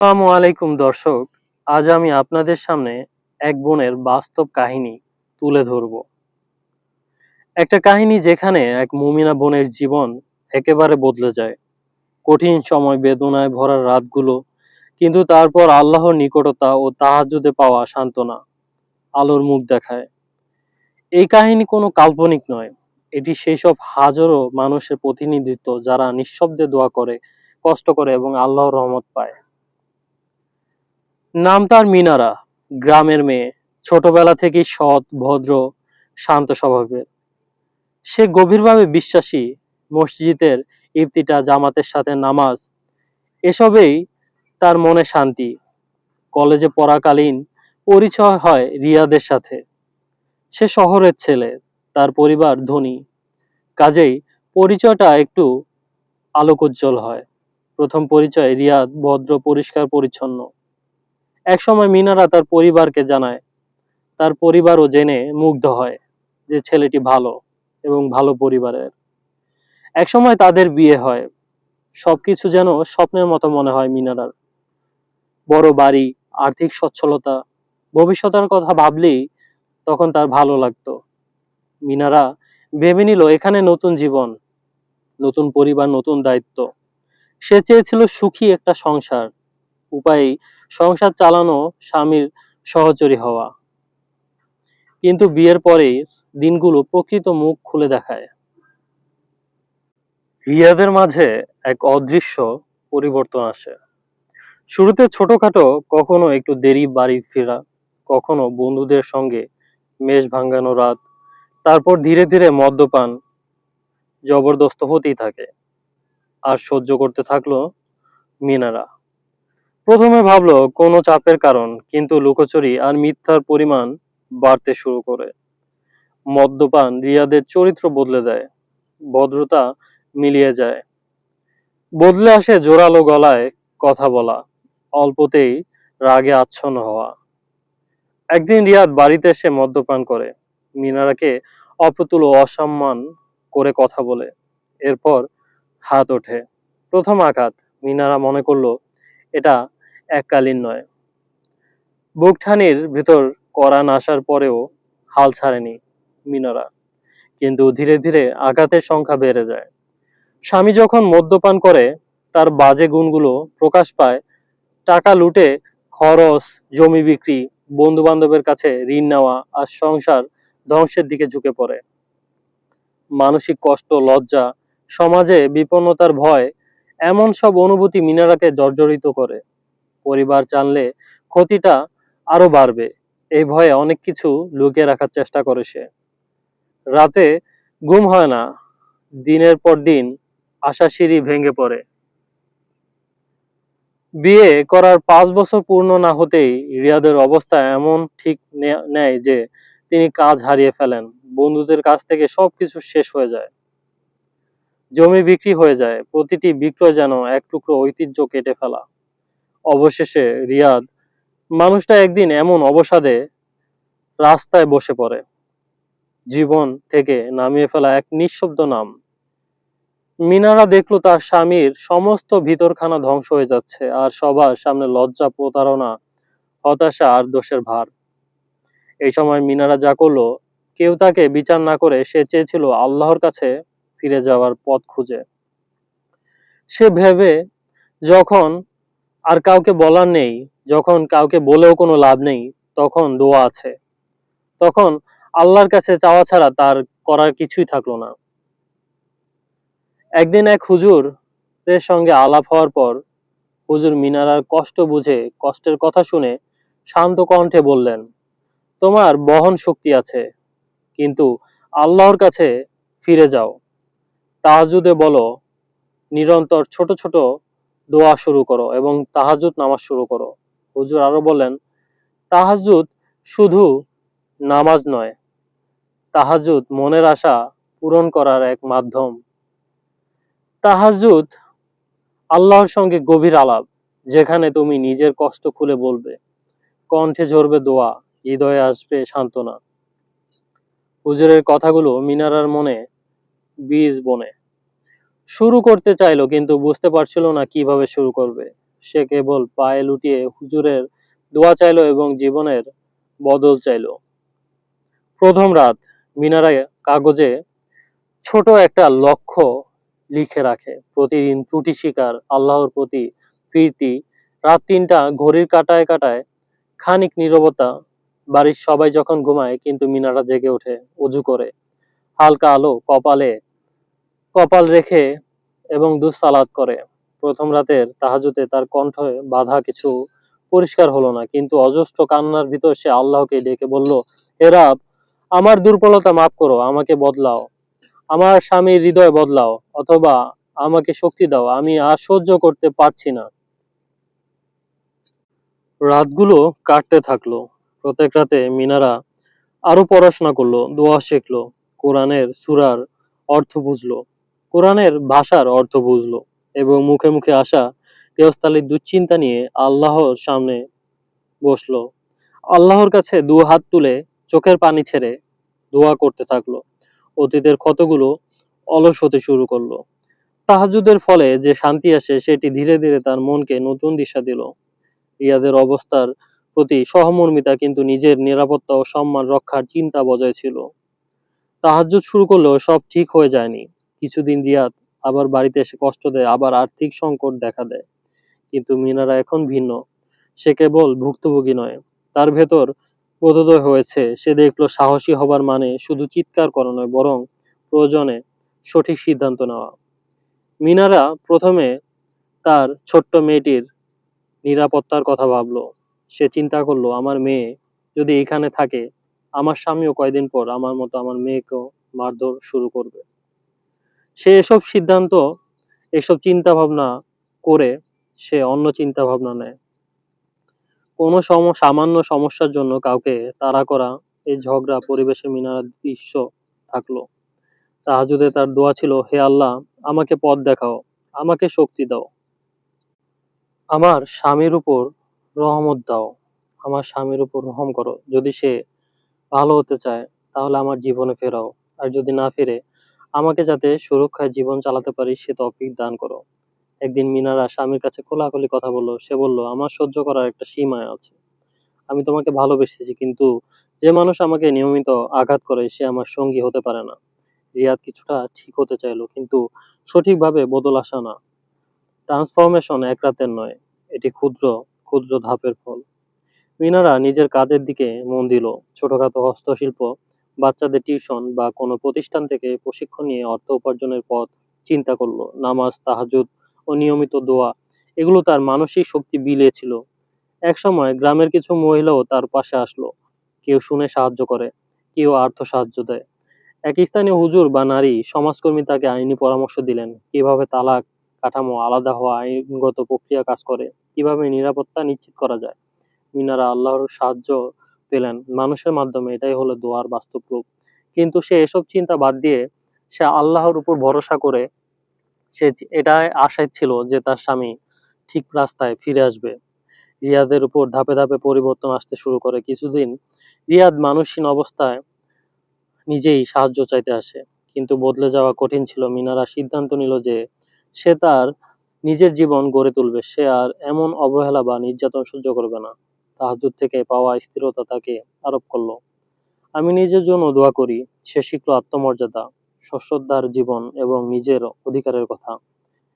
আলাইকুম দর্শক, আজ আমি আপনাদের সামনে এক বোনের বাস্তব কাহিনী তুলে ধরব। একটা কাহিনী যেখানে এক মুমিনা বোনের জীবন একেবারে বদলে যায়। কঠিন সময় বেদনায় ভরা রাতগুলো, কিন্তু তারপর আল্লাহর নিকটতা ও তাহাজুদে পাওয়া সান্ত্বনা আলোর মুখ দেখায়। এই কাহিনী কোনো কাল্পনিক নয়, এটি সেই সব হাজারো মানুষের প্রতিনিধিত্ব যারা নিঃশব্দে দোয়া করে, কষ্ট করে এবং আল্লাহর রহমত পায়। নাম তার মিনারা, গ্রামের মেয়ে। ছোটবেলা থেকেই সৎ, ভদ্র, শান্ত স্বভাবের। সে গভীরভাবে বিশ্বাসী। মসজিদের ইফতিটা, জামাতের সাথে নামাজ, এসবেই তার মনে শান্তি। কলেজে পড়াকালীন পরিচয় হয় রিয়াদের সাথে। সে শহরের ছেলে, তার পরিবার ধনী। কাজেই পরিচয়টা একটু আলোকোজ্জ্বল হয়। প্রথম পরিচয় রিয়াদ, ভদ্র, পরিষ্কার, পরিচ্ছন্ন। একসময় মিনারা তার পরিবারকে জানায়, তার পরিবারও জেনে মুগ্ধ হয় যে ছেলেটি ভালো এবং ভালো পরিবারের। একসময় তাদের বিয়ে হয়, সবকিছু যেন স্বপ্নের মতো মনে হয় মিনারার। বড় বাড়ি, আর্থিক সচ্ছলতা, ভবিষ্যতের কথা ভাবলেই তখন তার ভালো লাগতো। মিনারা ভেবে নিল, এখানে নতুন জীবন, নতুন পরিবার, নতুন দায়িত্ব। সে চেয়েছিল সুখী একটা সংসার উপায় সংসার চালানো স্বামীর সহচরী হওয়া। কিন্তু বিয়ের পরে দিনগুলো প্রকৃত মুখ খুলে দেখায়। রিয়াদের মাঝে এক অদৃশ্য পরিবর্তন আসে। শুরুতে ছোটখাটো কখনো একটু দেরি বাড়ি ফেরা, কখনো বন্ধুদের সঙ্গে মেষ ভাঙ্গানো রাত, তারপর ধীরে ধীরে মদ্যপান জবরদস্ত হতেই থাকে। আর সহ্য করতে থাকল মিনারা। প্রথমে ভাবলো কোনো চাপের কারণ, কিন্তু লুকোচুরি আর মিথ্যার পরিমাণ বাড়তে শুরু করে। মদ্যপান রিয়াদের চরিত্র বদলে দেয়, ভদ্রতা মিলিয়ে যায়। বদলে আসে জোরালো গলায় কথা বলা, অল্পতেই রাগে আচ্ছন্ন হওয়া। একদিন রিয়াদ বাড়িতে এসে মদ্যপান করে, মিনারাকে অপ্রতুল ও অসম্মান করে কথা বলে। এরপর হাত ওঠে। প্রথম আঘাত, মিনারা মনে করল, এটা এককালীন নয়। বুকঠানির ভেতর করান আসার পরেও হাল ছাড়েনি মিনারা। কিন্তু ধীরে ধীরে আঘাতের সংখ্যা বেড়ে যায়। স্বামী যখন মদ্যপান করে, তার বাজে গুণগুলো প্রকাশ পায়, টাকা লুটে, খরচ, জমি বিক্রি বন্ধু বান্ধবের কাছে ঋণ নেওয়া আর সংসার ধ্বংসের দিকে ঝুঁকে পড়ে। মানসিক কষ্ট, লজ্জা, সমাজে বিপন্নতার ভয়, এমন সব অনুভূতি মিনারাকে জর্জরিত করে। পরিবার জানলে ক্ষতিটা আরও বাড়বে। এই ভয়ে অনেক কিছু লুকিয়ে রাখার চেষ্টা করে সে। রাতে ঘুম হয় না। দিনের পর দিন আশা সিঁড়ি ভেঙে পড়ে। বিয়ে করার পাঁচ বছর পূর্ণ না হতেই রিয়াদের অবস্থা এমন ঠিক নেয় যে তিনি কাজ হারিয়ে ফেলেন। বন্ধুদের কাছ থেকে সবকিছু শেষ হয়ে যায়। জমি বিক্রি হয়ে যায়। প্রতিটি বিক্রয় যেন এক টুকরো ঐতিহ্য কেটে ফেলা। অবশেষে রিয়াদ মানুষটা একদিন এমন অবসাদে রাস্তায় বসে পড়ে। জীবন থেকে নামিয়ে ফেলা এক নিঃশব্দ নাম। মিনারা দেখল তার স্বামীর সমস্ত ভিতরখানা ধ্বংস হয়ে যাচ্ছে আর সবার সামনে লজ্জা, প্রতারণা, হতাশা আর দোষের ভার। এই সময় মিনারা যা করল, কেউ তাকে বিচার না করে সে চেয়েছিল আল্লাহর কাছে ফিরে যাওয়ার পথ খুঁজে। সে ভেবে যখন আর কাউকে বলার নেই, যখন কাউকে বলেও কোনো লাভ নেই, তখন দোয়া আছে। তখন আল্লাহর কাছে চাওয়া ছাড়া তার করার কিছুই থাকল না। একদিন এক হুজুর এর সঙ্গে আলাপ হওয়ার পর হুজুর মিনারার কষ্ট বুঝে কষ্টের কথা শুনে শান্ত কণ্ঠে বললেন, তোমার বহন শক্তি আছে, কিন্তু আল্লাহর কাছে ফিরে যাও। তাহাজুদে বলো, নিরন্তর ছোট ছোট দোয়া শুরু করো এবং তাহাজুদ নামাজ শুরু করো। হুজুর আরও বলেন তাহাজুদ শুধু নামাজ নয় তাহাজুদ মনের আশা পূরণ করার এক মাধ্যম। তাহাজুদ আল্লাহর সঙ্গে গভীর আলাপ, যেখানে তুমি নিজের কষ্ট খুলে বলবে, কণ্ঠে ঝরবে দোয়া, হৃদয়ে আসবে সান্ত্বনা। হুজুরের কথাগুলো মিনারার মনে বীজ বনে। শুরু করতে চাইলো, কিন্তু বুঝতে পারছিল না কীভাবে শুরু করবে। সে কেবল পায়ে লুটিয়ে হুজুরের দোয়া চাইলো এবং জীবনের বদল চাইলো। প্রথম রাত মিনারা কাগজে ছোট একটা লক্ষ্য লিখে রাখে। প্রতিদিন ত্রুটি শিকার, আল্লাহর প্রতি প্রীতি রাত তিনটা ঘড়ির কাটায় কাটায় খানিক নীরবতা। বাড়ির সবাই যখন ঘুমায়, কিন্তু মিনারা জেগে ওঠে, অজু করে। হালকা আলো কপালে কপাল রেখে এবং দুঃসালাদ করে। প্রথম রাতের তাহাজুতে তার কণ্ঠে বাধা কিছু পরিষ্কার হলো না, কিন্তু অজস্র কান্নার ভিতর সে আল্লাহকে ডেকে বলল এরাব আমার দুর্বলতা মাফ করো, আমাকে বদলাও। আমার স্বামীর হৃদয় বদলাও, অথবা আমাকে শক্তি দাও, আমি আর সহ্য করতে পারছি না। রাতগুলো কাটতে থাকল। প্রত্যেক রাতে মিনারা আরও পড়াশোনা করল, দোয়া শিখলো, কোরআনের সুরার অর্থ বুঝলো। কোরআনের ভাষার অর্থ বুঝলো এবং মুখে মুখে আসা গৃহস্থালির দুশ্চিন্তা নিয়ে আল্লাহর সামনে বসল। আল্লাহর কাছে দু হাত তুলে চোখের পানি ছেড়ে দোয়া করতে থাকল। অতীতের ক্ষতগুলো অলস হতে শুরু করল। তাহাজুদের ফলে যে শান্তি আসে, সেটি ধীরে ধীরে তার মনকে নতুন দিশা দিল। রিয়াদের অবস্থার প্রতি সহমর্মিতা কিন্তু নিজের নিরাপত্তা ও সম্মান রক্ষার চিন্তা বজায় ছিল। তাহাজ্জুদ শুরু করলেও সব ঠিক হয়ে যায়নি। কিছুদিন রিয়াদ আবার বাড়িতে এসে কষ্ট দেয়, আবার আর্থিক সংকট দেখা দেয়। কিন্তু মিনারা এখন ভিন্ন। সে কেবল ভুক্তভোগী নয়, তার ভেতর বোধোদয় হয়েছে, সে দেখল সাহসী হবার মানে শুধু চিৎকার করা নয়, বরং প্রয়োজনে সঠিক সিদ্ধান্ত নেওয়া। মিনারা প্রথমে তার ছোট্ট মেয়েটির নিরাপত্তার কথা ভাবলো। সে চিন্তা করল, আমার মেয়ে যদি এখানে থাকে, আমার স্বামীও কয়দিন পর আমার মতো আমার মেয়েকেও মারধর শুরু করবে। সে এসব সিদ্ধান্ত, এসব চিন্তা ভাবনা করে সে অন্য চিন্তা ভাবনা নেয়। কোনো সম, সামান্য সমস্যার জন্য কাউকে তাড়া করা, এই ঝগড়া, পরিবেশে মিনার দৃশ্য থাকল। তাহাজুদে তার দোয়া ছিল, হে আল্লাহ, আমাকে পথ দেখাও, আমাকে শক্তি দাও। আমার স্বামীর উপর রহমত দাও, আমার স্বামীর উপর রহম করো। যদি সে ভালো হতে চায়, তাহলে আমার জীবনে ফেরাও। আর যদি না ফিরে আমাকে যাতে সুরক্ষায় জীবন চালাতে পারি, সে তৌফিক দান করো। একদিন মিনারা স্বামীর কাছে খোলাখুলি কথা বলল। সে বলল, আমার সহ্য করার একটা সীমায় আছে। আমি তোমাকে ভালোবেসেছি, কিন্তু যে মানুষ আমাকে নিয়মিত আঘাত করে, সে আমার সঙ্গী হতে পারে না। রিয়াদ কিছুটা ঠিক হতে চাইলো, কিন্তু সঠিকভাবে বদল আসা না। ট্রান্সফরমেশন এক রাতের নয়, এটি ক্ষুদ্র ক্ষুদ্র ধাপের ফল। মিনারা নিজের কাজের দিকে মন দিল। ছোটখাটো হস্তশিল্প বাচ্চাদের টিউশন বা কোনো প্রতিষ্ঠান থেকে প্রশিক্ষণ নিয়ে অর্থ উপার্জনের পথ চিন্তা করল। নামাজ তাহাজুদ ও নিয়মিত দোয়া, এগুলো তার মানসিক শক্তি বিলিয়েছিল একসময় গ্রামের কিছু মহিলাও তার পাশে আসলো। কেউ শুনে সাহায্য করে, কেউ আর্থ সাহায্য দেয়। এক স্থানীয় হুজুর বা নারী সমাজকর্মী তাকে আইনি পরামর্শ দিলেন, কীভাবে তালাক কাঠামো আলাদা হওয়া আইনগত প্রক্রিয়া কাজ করে, কীভাবে নিরাপত্তা নিশ্চিত করা যায়। মিনারা আল্লাহর সাহায্য পেলেন মানুষের মাধ্যমে এটাই হলো দোয়ার বাস্তব রূপ কিন্তু সে এসব চিন্তা বাদ দিয়ে সে আল্লাহর উপর ভরসা করে সে এটাই আশায় ছিল যে তার স্বামী ঠিক রাস্তায় ফিরে আসবে। রিয়াদের উপর ধাপে ধাপে পরিবর্তন আসতে শুরু করে। কিছুদিন রিয়াদ মানুষহীন অবস্থায় নিজেই সাহায্য চাইতে আসে। কিন্তু বদলে যাওয়া কঠিন ছিল। মিনারা সিদ্ধান্ত নিল যে সে তার নিজের জীবন গড়ে তুলবে। সে আর এমন অবহেলা বা নির্যাতন সহ্য করবে না। তাহাজুদ থেকে পাওয়া স্থিরতা তাকে আরোপ করল। আমি নিজের জন্য দোয়া করি, সে শিখলো আত্মমর্যাদা, সশ্রদ্ধার জীবন এবং নিজের অধিকারের কথা।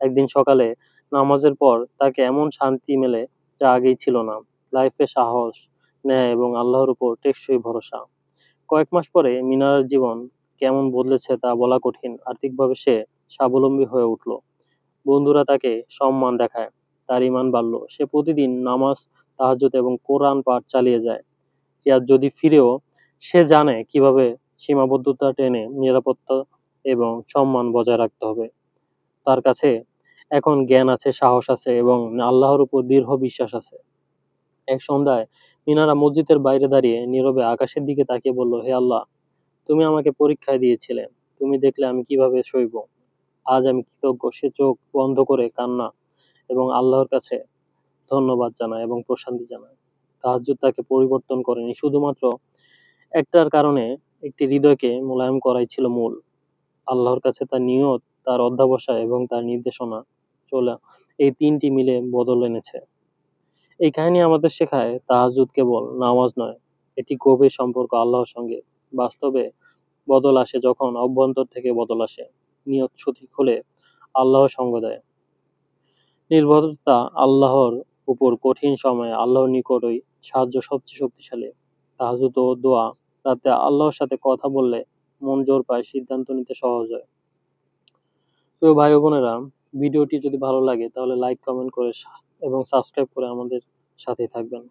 একদিন সকালে নামাজের পর তাকে এমন শান্তি মেলে যা আগেই ছিল না। লাইফে সাহস, ন্যায় এবং আল্লাহর উপর টেকসই ভরসা। কয়েক মাস পরে মিনার জীবন কেমন বদলেছে তা বলা কঠিন। আর্থিকভাবে সে স্বাবলম্বী হয়ে উঠল। বন্ধুরা তাকে সম্মান দেখায়, তার ইমান বাড়ল। সে প্রতিদিন নামাজ তাহাজ্জুদ এবং কোরআন পাঠ চালিয়ে যায়। ইয়ার যদি ফিরেও, সে জানে কীভাবে সীমাবদ্ধতা টেনে নিরাপত্তা এবং সম্মান বজায় রাখতে হবে। তার কাছে এখন জ্ঞান আছে, সাহস আছে এবং আল্লাহর উপর দৃঢ় বিশ্বাস আছে। এক সন্ধ্যায় মিনারা মসজিদের বাইরে দাঁড়িয়ে নীরবে আকাশের দিকে তাকিয়ে বলল, হে আল্লাহ, তুমি আমাকে পরীক্ষায় দিয়েছিলে। তুমি দেখলে আমি কীভাবে সইব? আজ আমি কৃতজ্ঞ, সে চোখ বন্ধ করে কান্না এবং আল্লাহর কাছে ধন্যবাদ জানায় এবং প্রশান্তি জানায়। তাহাজ্জুদ তাকে পরিবর্তন করেনি। শুধুমাত্র একটার কারণে একটি হৃদয়কে মোলায়েম করাই ছিল মূল। আল্লাহর কাছে তার নিয়ত, তার অধ্যাবসায় এবং তার নির্দেশনা চলে এই তিনটি মিলে বদল এনেছে। এই কাহিনী আমাদের শেখায় তাহাজুদ কেবল নামাজ নয়, এটি গভীর সম্পর্ক আল্লাহর সঙ্গে। বাস্তবে বদল আসে যখন অভ্যন্তর থেকে বদল আসে। নিয়ত সঠিক হলে আল্লাহ সঙ্গ দেয়। নির্ভরতা আল্লাহর উপর কঠিন সময়ে আল্লাহর নিকটই সাহায্য সবচেয়ে শক্তিশালী। তাহাজুদ ও দোয়া, রাতে আল্লাহর সাথে কথা বললে মন জোর পায়, সিদ্ধান্ত নিতে সহজ হয়। তো ভাই বোনেরা, ভিডিওটি যদি ভালো লাগে তাহলে লাইক কমেন্ট করে এবং সাবস্ক্রাইব করে আমাদের সাথেই থাকবেন।